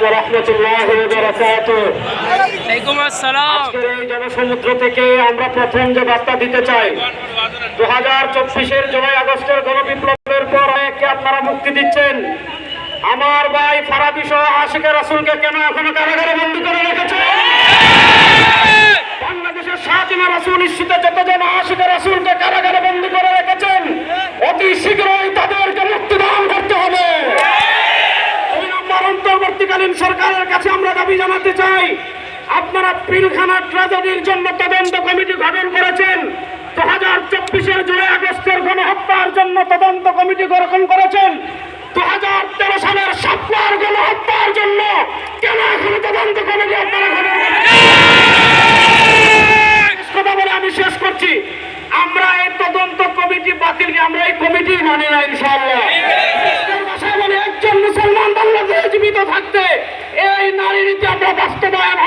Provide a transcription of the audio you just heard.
ওয়া রাহমাতুল্লাহি ওয়া বারাকাতুহু। ওয়ালাইকুম আসসালাম। আজকের এই জনসমুদ্র থেকে আমরা প্রথম যে বার্তা দিতে চাই দু হাজার জুলাই আগস্টের গণবিপ্লবের পর একে আপনারা মুক্তি দিচ্ছেন। আমার ভাই ফারাবি সহ আশিকের রাসুলকে কেন এখনও কারাগারে বন্দী করে রেখেছে? বাংলাদেশের স্বাধীনা রাসুল নিশ্চিত যতজন আশিকের রাসুলকে কারাগারে অন্তর্বর্তীকালীন সরকারের কাছে আমরা দাবি জানাতে চাই, আপনারা পিলখানা ট্রাজেডির জন্য তদন্ত কমিটি গঠন করেছেন। দু হাজার চব্বিশের জুলাই আগস্টের গণহত্যার জন্য তদন্ত কমিটি গঠন করেছেন। দু হাজার তেরো সালের সাতবার গণহত্যার জন্য কেন এখনও তদন্ত কমিটি আপনারা গঠন কথা বলে আমি শেষ করছি। আমরা এই তদন্ত কমিটি বাতিল, আমরা এই কমিটি মানি না, ইনশাআল্লাহ। ভাষায়